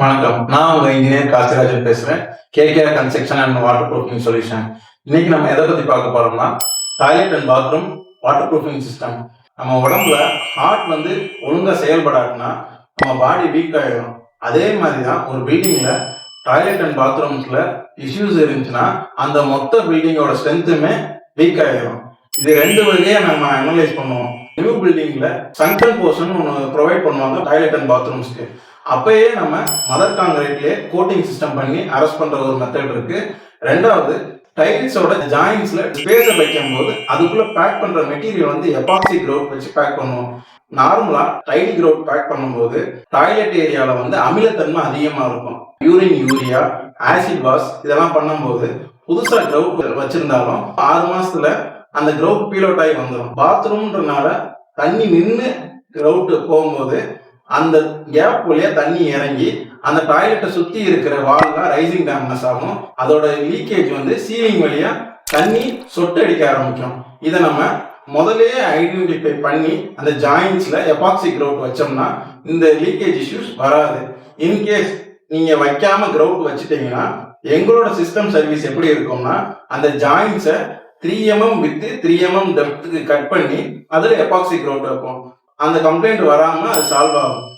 வணக்கம். நான் உங்க இன்ஜினியர் காசிராஜன் பேசுறேன். KKR construction and waterproofing solution இன்னைக்கு நம்ம எதை பத்தி பார்க்க போறோம்னா toilet and bathroom waterproofing system நம்ம உடம்புல ஹார்ட் வந்து ஒழுங்கா செயல்படாதுன்னா நம்ம பாடி வீக் ஆயிடும். அதே மாதிரி தான் ஒரு பில்டிங்ல டாய்லெட் அண்ட் பாத்ரூம்ஸ்ல இஷ்யூஸ் இருந்துச்சுன்னா அந்த மொத்த பில்டிங்கோட ஸ்ட்ரென்த்துமே வீக் ஆயிடும் இது ரெண்டு வகையா நம்ம அனலைஸ் பண்ணுவோம். நியூ பில்டிங்ல சங்கல் போர்ஷன் ஒன்று ப்ரொவைட் பண்ணுவாங்க டாய்லெட் அண்ட் பாத்ரூம்ஸ்க்கு அப்பயே நம்ம மதர் காங்கிரீட்லயே கோட்டிங் சிஸ்டம் பண்ணி அரெஸ்ட் பண்ற ஒரு மெத்தட் இருக்கு. ரெண்டாவது டைல்ஸோட ஜாயின்ஸ்ல ஸ்பேஸை வைக்கும் போது அதுக்குள்ள பேக் பண்ற மெட்டீரியல் வந்து எபாக்சி க்ரௌட் வச்சு பேக் பண்ணுவோம். நார்மலா டைல் க்ரௌட் பேக் பண்ணும்போது டாய்லெட் ஏரியால வந்து அமிலத்தன்மை அதிகமா இருக்கும். யூரின் யூரியா ஆசிட் வாஷ் இதெல்லாம் பண்ணும்போது புதுசா க்ரௌட் வச்சிருந்தாலும் ஆறு மாசத்துல அந்த க்ரௌட் பீலோட் ஆகி வந்துடும் பாத்ரூம்ன்றனால தண்ணி நின்று க்ரௌட் போகும்போது அந்த கேப் வழியா தண்ணி இறங்கி அந்த டாய்லெட்டை சுத்தி இருக்கிற வால்லாம் ரைசிங் டேம்னஸ் ஆகும். அதோட லீக்கேஜ் வந்து சீலிங் வழியா தண்ணி சொட்டு அடிக்க ஆரம்பிக்கும். இதை நம்ம முதலே ஐடென்டிஃபை பண்ணி அந்த ஜாயின்ஸ்ல எபாக்சி க்ரௌட் வச்சோம்னா இந்த லீக்கேஜ் இஷ்யூஸ் வராது. இன்கேஸ் நீங்க வைக்காம க்ரௌட் வச்சுட்டீங்கன்னா எங்களோட சிஸ்டம் சர்வீஸ் எப்படி இருக்கும்னா அந்த ஜாயின்ஸை த்ரீ எம்எம் வித்து த்ரீ எம்எம் டெப்த்துக்கு கட் பண்ணி அதில் எபாக்சி க்ரௌட் வைப்போம். அந்த கம்ப்ளைண்ட் வராமல் அது சால்வ் ஆகும்.